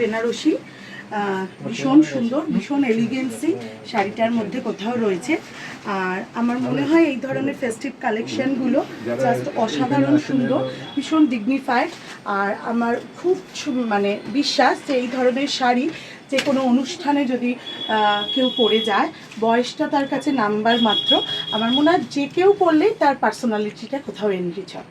বেনারসি ভীষণ সুন্দর, ভীষণ এলিগেন্সি শাড়িটার মধ্যে কোথাও রয়েছে। আর আমার মনে হয় এই ধরনের ফেস্টিভ কালেকশনগুলো জাস্ট অসাধারণ সুন্দর, ভীষণ ডিগনিফাইড আর আমার খুব মানে বিশ্বাস যে এই ধরনের শাড়ি যে কোনো অনুষ্ঠানে যদি কেউ পরে যায়, বয়সটা তার কাছে নাম্বার মাত্র। আমার মনে হয় যে কেউ পরলেই তার পার্সোনালিটিটা কোথাও এনরিচ হয়।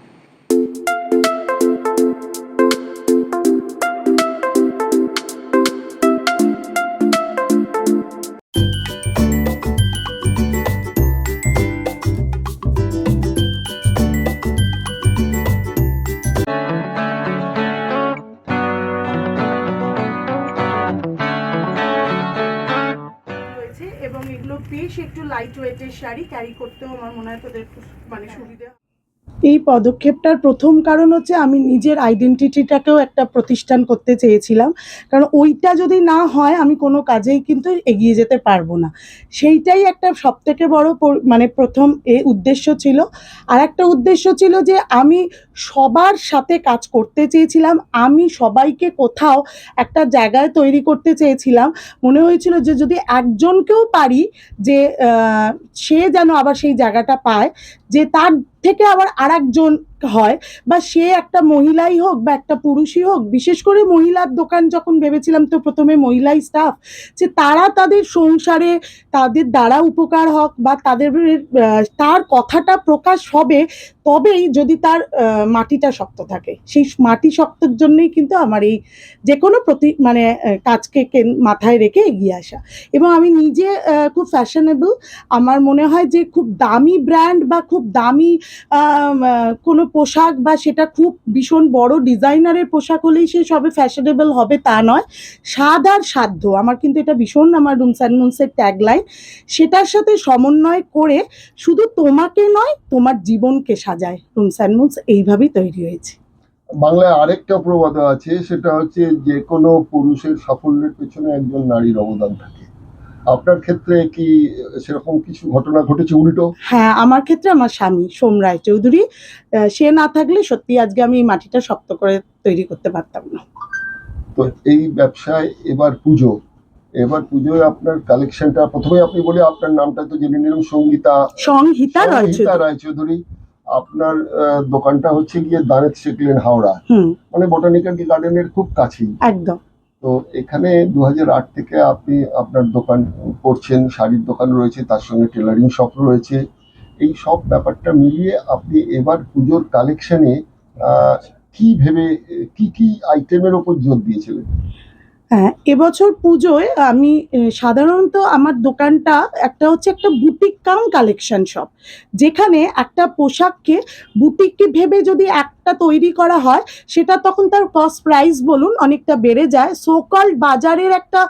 লাইট ওয়েটের শাড়ি ক্যারি করতেও আমার মনে হয় তোদের একটু মানে সুবিধা এই পদক্ষেপটার প্রথম কারণ হচ্ছে আমি নিজের আইডেন্টিটিটাকেও একটা প্রতিষ্ঠান করতে চেয়েছিলাম। কারণ ওইটা যদি না হয়, আমি কোনো কাজেই কিন্তু এগিয়ে যেতে পারব না। সেইটাই একটা সবথেকে বড় মানে প্রথম এ উদ্দেশ্য ছিল। আর একটা উদ্দেশ্য ছিল যে আমি সবার সাথে কাজ করতে চেয়েছিলাম। আমি সবাইকে কোথাও একটা জায়গায় তৈরি করতে চেয়েছিলাম। মনে হয়েছিল যে যদি একজনকেও পারি যে সে যেন আবার সেই জায়গাটা পায়, যে তার থেকে আবার আরেকজন হয় বা সে একটা মহিলাই হোক বা একটা পুরুষই হোক, বিশেষ করে মহিলার দোকান যখন ভেবেছিলাম তো প্রথমে মহিলাই স্টাফ যে তারা তাদের সংসারে তাদের দ্বারা উপকার হোক বা তাদের তার কথাটা প্রকাশ হবে তবেই যদি তার মাটিটা শক্ত থাকে। সেই মাটি শক্তর জন্যই কিন্তু আমার এই যে কোনো প্রতি মানে কাজকে মাথায় রেখে এগিয়ে আসা। এবং আমি নিজে খুব ফ্যাশনেবল আমার মনে হয় যে খুব দামি ব্র্যান্ড বা খুব দামি কোনো পোশাক বা সেটা খুব ভীষণ বড় ডিজাইনারের পোশাক হলেই সে সবে ফ্যাশনেবল হবে তা নয়। স্বাদ আর সাধ্য, আমার কিন্তু এটা ভীষণ আমার রুমস অ্যান্ড মুন্সের ট্যাগলাইন সেটার সাথে সমন্বয় করে শুধু তোমাকে নয়, তোমার জীবনকে সাজায়। রুমস অ্যান্ড মুন্স এইভাবেই তৈরি হয়েছে। বাংলায় আরেকটা প্রবাদ আছে, সেটা হচ্ছে যে কোনো পুরুষের সাফল্যের পেছনে একজন নারীর অবদান থাকে। আপনার ক্ষেত্রে কি সেরকম কিছু ঘটনা ঘটেছে উল্টো? হ্যাঁ আমার ক্ষেত্রে আমার স্বামী সোম রায় চৌধুরী। সে না থাকলে সত্যি আজকে আমি এই মাটিটা শক্ত করে তৈরি করতে পারতাম না। তো এই ব্যবসায় এবার পুজো। এবার পুজোয় আপনার কালেকশনটা প্রথমে আপনি বলে আপনার নামটা তো জেনে নিলাম সঙ্গীতা সংহিতা রায়চৌধুরী আপনার দোকানটা হচ্ছে গিয়ে দানেত শেখলেন হাওড়া। মানে বোটানিক্যাল গার্ডেনের খুব কাছেই। একদম। তো এখানে দু থেকে আপনি আপনার দোকান করছেন, শাড়ির দোকান রয়েছে, তার সঙ্গে টেলারিং শপ রয়েছে। এই সব ব্যাপারটা মিলিয়ে আপনি এবার পুজোর কালেকশনে কি ভেবে, কি কি আইটেমের ওপর জোর দিয়েছিলেন? হ্যাঁ এবছর পুজোয় আমি সাধারণত আমার দোকানটা একটা হচ্ছে একটা বুটিক কাম কালেকশন শপ। যেখানে একটা পোশাককে বুটিককে ভেবে যদি একটা তৈরি করা হয়, সেটা তখন তার কস্ট প্রাইস বলুন অনেকটা বেড়ে যায়। সোকল বাজারের একটা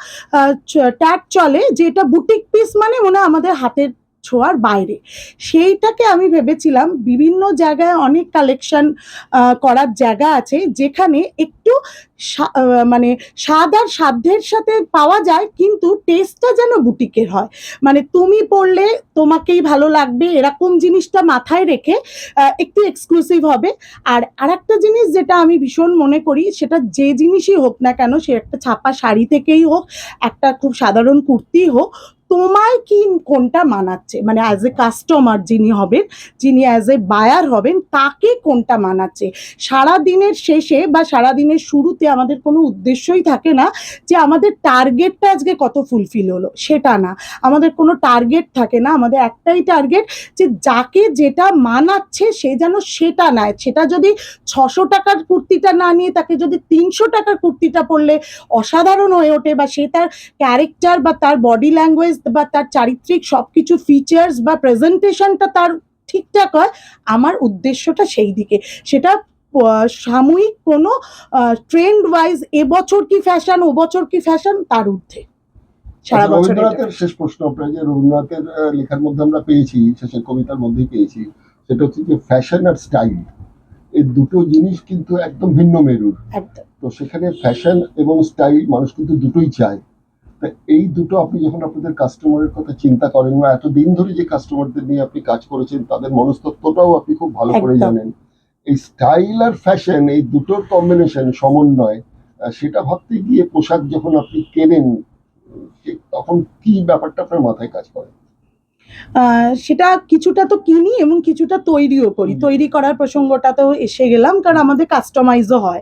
ট্যাগ চলে যে এটা বুটিক পিস মানে মনে আমাদের হাতের ছোঁয়ার বাইরে। সেইটাকে আমি ভেবেছিলাম বিভিন্ন জায়গায় অনেক কালেকশন করার জায়গা আছে যেখানে একটু মানে স্বাদ আর সাধ্যের সাথে পাওয়া যায় কিন্তু টেস্টটা যেন বুটিকের হয়। মানে তুমি পড়লে তোমাকেই ভালো লাগবে এরকম জিনিসটা মাথায় রেখে একটু এক্সক্লুসিভ হবে। আর আরেকটা জিনিস যেটা আমি ভীষণ মনে করি সেটা যে জিনিসই হোক না কেন সে একটা ছাপা শাড়ি থেকেই হোক, একটা খুব সাধারণ কুর্তি হোক তোমায় কি কোনটা মানাচ্ছে? মানে অ্যাজ এ কাস্টমার যিনি হবেন, যিনি অ্যাজ এ বায়ার হবেন, তাকে কোনটা মানাচ্ছে? সারা দিনের শেষে বা সারা দিনের শুরুতে আমাদের কোনো উদ্দেশ্যই থাকে না যে আমাদের টার্গেটটা আজকে কত ফুলফিল হলো, সেটা না। আমাদের কোনো টার্গেট থাকে না। আমাদের একটাই টার্গেট যে যাকে যেটা মানাচ্ছে সে যেন সেটা নেয়। সেটা যদি ছশো টাকার কুর্তিটা না নিয়ে তাকে যদি তিনশো টাকার কুর্তিটা পরলে অসাধারণ হয়ে ওঠে বা সে তার ক্যারেক্টার বা তার বডি ল্যাঙ্গুয়েজ বা তার চারিত্রিক সব কিছু ফিচার্স বা প্রেজেন্টেশনটা তার ঠিকঠাক হয় আমার উদ্দেশ্যটা সেই দিকে। সেটা সাময়িক কোনো ট্রেন্ড ওয়াইজ এবছর কি ফ্যাশন ও বছর কি ফ্যাশন তার ঊর্ধ্বে। সারা আচ্ছা, বছর শেষ প্রশ্ন আপনার যে রবীন্দ্রনাথের লেখার মধ্যে আমরা পেয়েছি শেষের কবিতার মধ্যেই পেয়েছি সেটা হচ্ছে যে ফ্যাশন আর স্টাইল এই দুটো জিনিস কিন্তু একদম ভিন্ন মেরুর। তো সেখানে ফ্যাশন এবং স্টাইল মানুষ কিন্তু দুটোই চায়। এই দুটো আপনি যখন আপনাদের কাস্টমারের কথা চিন্তা করেন বা এতদিন ধরে যে কাস্টমারদের নিয়ে আপনি কাজ করেছেন তাদের মনস্তত্ত্বটাও আপনি খুব ভালো করে জানেন। এই স্টাইল আর ফ্যাশন এই দুটোর কম্বিনেশন সমন্বয় সেটা ভাবতে গিয়ে পোশাক যখন আপনি কেনেন তখন কি ব্যাপারটা আপনার মাথায় কাজ করে? সেটা কিছুটা তো কিনি এবং কিছুটা তৈরিও করি। তৈরি করার প্রসঙ্গটা তো এসে গেলাম কারণ আমাদের কাস্টমাইজও হয়।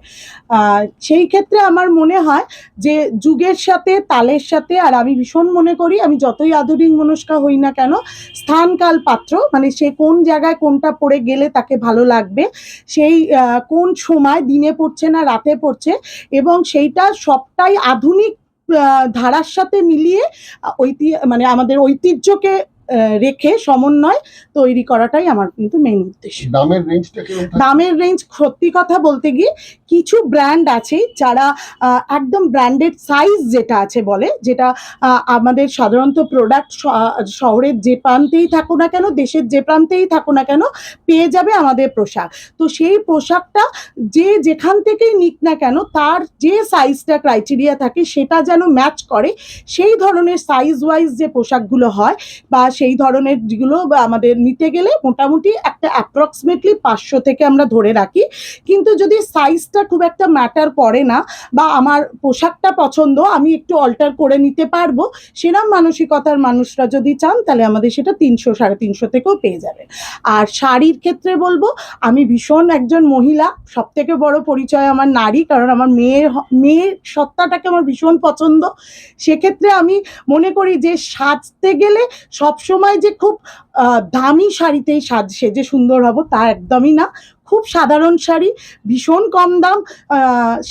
সেই ক্ষেত্রে আমার মনে হয় যে যুগের সাথে তালের সাথে আর আমি ভীষণ মনে করি আমি যতই আধুনিক মনস্কা হই না কেন স্থান কাল পাত্র মানে সে কোন জায়গায় কোনটা পড়ে গেলে তাকে ভালো লাগবে সেই কোন সময় দিনে পড়ছে না রাতে পড়ছে এবং সেইটা সবটাই আধুনিক ধারার সাথে মিলিয়ে আহ, ঐতি মানে আমাদের ঐতিহ্যকে রেখে সমন্বয় তৈরি করাটাই আমার কিন্তু মেইন উদ্দেশ্য। দামের রেঞ্জটা দামের রেঞ্জ সত্যি কথা বলতে গিয়ে কিছু ব্র্যান্ড আছে যারা একদম ব্র্যান্ডেড সাইজ যেটা আছে বলে যেটা আমাদের সাধারণত প্রোডাক্ট শহরের যে প্রান্তেই থাকো না কেন দেশের যে প্রান্তেই থাকো না কেন পেয়ে যাবে আমাদের পোশাক। তো সেই পোশাকটা যে যেখান থেকেই নিক না কেন তার যে সাইজটা ক্রাইটেরিয়া থাকে সেটা যেন ম্যাচ করে সেই ধরনের সাইজ ওয়াইজ যে পোশাকগুলো হয় বা সেই ধরনের যেগুলো বা আমাদের নিতে গেলে মোটামুটি একটা অ্যাপ্রক্সিমেটলি পাঁচশো থেকে আমরা ধরে রাখি। কিন্তু যদি সাইজটা খুব একটা ম্যাটার করে না বা আমার পোশাকটা পছন্দ, আমি একটু অল্টার করে নিতে পারব, সেরম মানসিকতার মানুষরা যদি চান, তাহলে আমাদের সেটা তিনশো, সাড়ে তিনশো থেকেও পেয়ে যাবে আর শাড়ির ক্ষেত্রে বলব, আমি ভীষণ একজন মহিলা সব থেকে বড় পরিচয় আমার নারী, কারণ আমার মেয়ের মেয়ের সত্তাটাকে আমার ভীষণ পছন্দ। সেক্ষেত্রে আমি মনে করি যে সাজতে গেলে সবসময় যে খুব দামি শাড়িতেই সাজ, সেজে সুন্দর হব তা একদমই না। খুব সাধারণ শাড়ি, ভীষণ কম দাম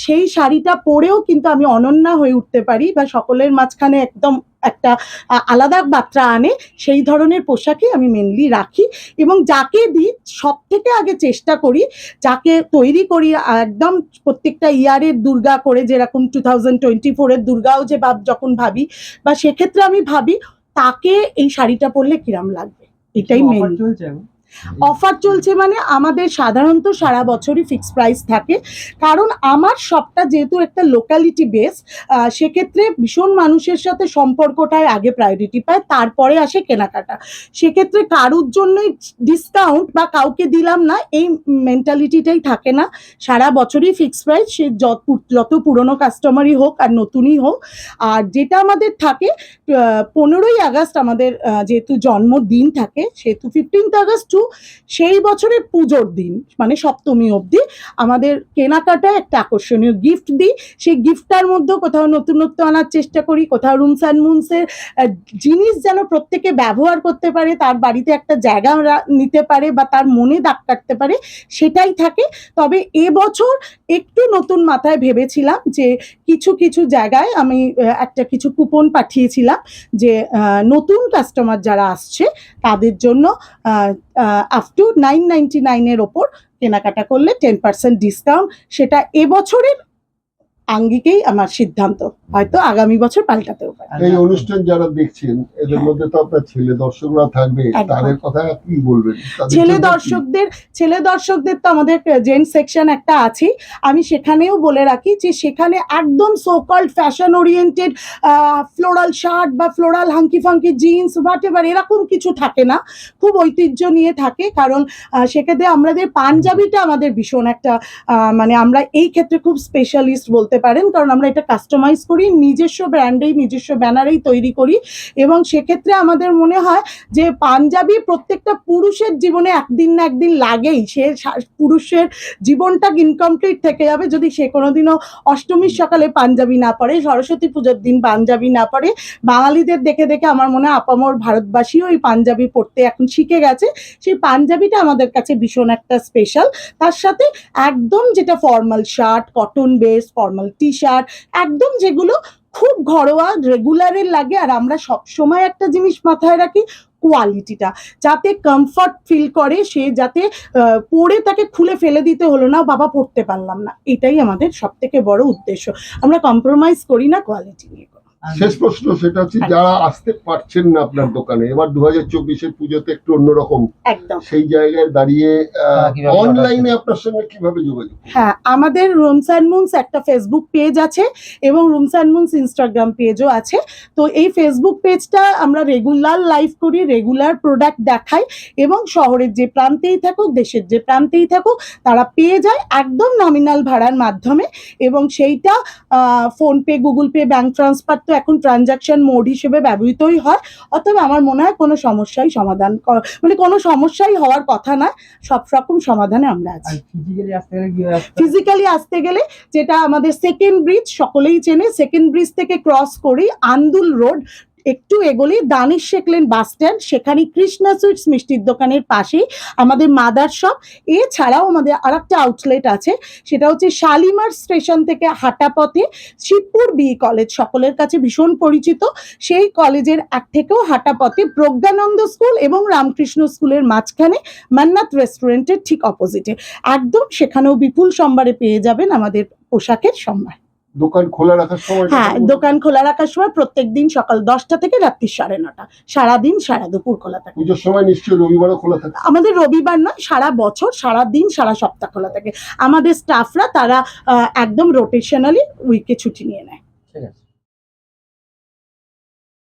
সেই শাড়িটা পরেও কিন্তু আমি অনন্যা হয়ে উঠতে পারি বা সকলের মাঝখানে একদম একটা আলাদা মাত্রা আনে, সেই ধরনের পোশাকই আমি মেনলি রাখি। এবং যাকে দিই সব থেকে আগে চেষ্টা করি, যাকে তৈরি করি, একদম প্রত্যেকটা ইয়ারের দুর্গা করে, যেরকম টু থাউজেন্ড টোয়েন্টি ফোরের দুর্গাও যে ভাব যখন ভাবি, বা সেক্ষেত্রে আমি ভাবি তাকে এই শাড়িটা পরলে কিরাম লাগবে? এটাই মেন চলছে অফার চলছে মানে আমাদের সাধারণত সারা বছরই ফিক্স প্রাইস থাকে। কারণ আমার শপটা যেহেতু একটা লোকালিটি বেস সেক্ষেত্রে ভীষণ মানুষের সাথে সম্পর্কটাই আগে প্রায়োরিটি পায়, তারপরে আসে কেনাকাটা। সেক্ষেত্রে কারুর জন্যই ডিসকাউন্ট বা কাউকে দিলাম না, এই মেন্টালিটিটাই থাকে না। সারা বছরই ফিক্স প্রাইস সে যত যত পুরনো কাস্টমারই হোক আর নতুনই হোক। আর যেটা আমাদের থাকে পনেরোই আগস্ট আমাদের যেহেতু জন্মদিন থাকে, সেহেতু ফিফটিন্থ আগস্ট টু সেই বছরের পুজোর দিন মানে সপ্তমী অবধি, আমাদের কেনাকাটা একটা আকর্ষণীয় গিফট দিই। সেই গিফটটার মধ্যেও কোথাও নতুনত্ব আনার চেষ্টা করি, কোথাও রুমস অ্যান্ড মুনসের জিনিস যেন প্রত্যেকে ব্যবহার করতে পারে, তার বাড়িতে একটা জায়গা নিতে পারে বা তার মনে দাগ কাটতে পারে, সেটাই থাকে। তবে এবছর একটু নতুন মাথায় ভেবেছিলাম যে কিছু কিছু জায়গায় আমি একটা কিছু কুপন পাঠিয়েছিলাম যে নতুন কাস্টমার যারা আসছে, তাদের জন্য আপ টু নাইন নাইনটি নাইনের ওপর কেনাকাটা করলে টেন পার্সেন্ট ডিসকাউন্ট সেটা এবছরের আঙ্গিকেই আমার সিদ্ধান্ত। হয়তো আগামী বছর পাল্টাতেও পারে। এই অনুষ্ঠান যারা দেখছেন এদের মধ্যে তো আপনার ছেলে দর্শকরা থাকবে তাদের কথা কি বলবেন? ছেলে দর্শকদের ছেলে দর্শকদের তো আমাদের জেন্ট সেকশন একটা আছেই আমি সেখানেও বলে রাখি যে সেখানে একদম so called fashion oriented floral shirt বা floral hunky funky jeans whatever এরকম কিছু থাকে না। খুব ঐতিহ্য নিয়ে থাকে কারণ সেক্ষেত্রে আমাদের পাঞ্জাবিটা আমাদের ভীষণ একটা আহ, মানে আমরা এই ক্ষেত্রে খুব স্পেশালিস্ট বলতে পারেন, কারণ আমরা এটা কাস্টমাইজ করি, নিজস্ব ব্র্যান্ডেই নিজস্ব ব্যানারেই তৈরি করি। এবং সেক্ষেত্রে আমাদের মনে হয় যে পাঞ্জাবি প্রত্যেকটা পুরুষের জীবনে একদিন না একদিন লাগেই। সে পুরুষের জীবনটা ইনকমপ্লিট থেকে যাবে যদি সে কোনোদিনও অষ্টমীর সকালে পাঞ্জাবি না পরে, সরস্বতী পুজোর দিন পাঞ্জাবি না পরে। বাঙালিদের দেখে দেখে আমার মনে হয় আপামর ভারতবাসীও এই পাঞ্জাবি পড়তে এখন শিখে গেছে। সেই পাঞ্জাবিটা আমাদের কাছে ভীষণ একটা স্পেশাল তার সাথে একদম যেটা formal shirt cotton base formal T shirt একদম যেগুলো খুব ঘরোয়া রেগুলারের লাগে। আর আমরা সব সময় একটা জিনিস মাথায় রাখি কোয়ালিটিটা যাতে কমফর্ট ফিল করে, সে যাতে পরে তাকে খুলে ফেলে দিতে হলো না, বাবা পড়তে পারলাম না। এটাই আমাদের সব থেকে বড় উদ্দেশ্য। আমরা কম্প্রোমাইজ করি না কোয়ালিটি নিয়ে। শেষ প্রশ্ন সেটা হচ্ছে যারা আসতে পারছেন না আপনার দোকানে এবার দু হাজার চব্বিশের পুজোতে একটু অন্যরকম। একদম। সেই জায়গায় দাঁড়িয়ে অনলাইনে আপনার সঙ্গে কীভাবে যোগাযোগ হ্যাঁ আমাদের রুমস অ্যান্ড মুনস একটা ফেসবুক পেজ আছে এবং রুমস অ্যান্ড মুনস ইনস্টাগ্রাম পেজও আছে। তো এই ফেসবুক পেজটা আমরা রেগুলার লাইভ করি রেগুলার প্রোডাক্ট দেখাই এবং শহরের যে প্রান্তেই থাকুক দেশের যে প্রান্তেই থাকুক তারা পেয়ে যায় একদম নমিনাল ভাড়ার মাধ্যমে এবং সেইটা PhonePe Google Pay bank transfer এখন ট্রানজাকশন মোড হিসেবে ব্যবহৃতই হয় অথবা আমার মনে হয় কোনো সমস্যাই সমাধান মানে কোনো সমস্যাই হওয়ার কথা না সব রকম সমাধানে আমরা আছি। ফিজিক্যালি আসতে গেলে যেটা আমাদের সেকেন্ড ব্রিজ সকলেই চেনে সেকেন্ড ব্রিজ থেকে ক্রস করি আন্দুল রোড একটু এগোলে দানিশ শেখলেন বাস স্ট্যান্ড সেখানে কৃষ্ণা সুইটস মিষ্টির দোকানের পাশেই আমাদের মাদার শপ। এছাড়াও আমাদের আর একটা আউটলেট আছে, সেটা হচ্ছে শালিমার স্টেশন থেকে হাঁটা পথে শিবপুর বি কলেজ, সকলের কাছে ভীষণ পরিচিত। সেই কলেজের এক থেকেও হাঁটা পথে প্রজ্ঞানন্দ স্কুল এবং রামকৃষ্ণ স্কুলের মাঝখানে মান্নাত রেস্টুরেন্টের ঠিক অপোজিটে একদম সেখানেও বিপুল সম্ভারে পেয়ে যাবেন আমাদের পোশাকের সম্ভার। দোকান খোলা রাখার সময় হ্যাঁ দোকান খোলা রাখার সময় প্রত্যেক দিন সকাল দশটা থেকে রাত্রি সাড়ে নটা। সারাদিন সারা দুপুর খোলা থাকে। পুজোর সময় নিশ্চয়ই রবিবারও খোলা থাকে। আমাদের রবিবার নয় সারা বছর সারা দিন সারা সপ্তাহ খোলা থাকে। আমাদের স্টাফরা তারা আহ, একদম রোটেশনালি উইকে ছুটি নিয়ে নেয়। ঠিক আছে।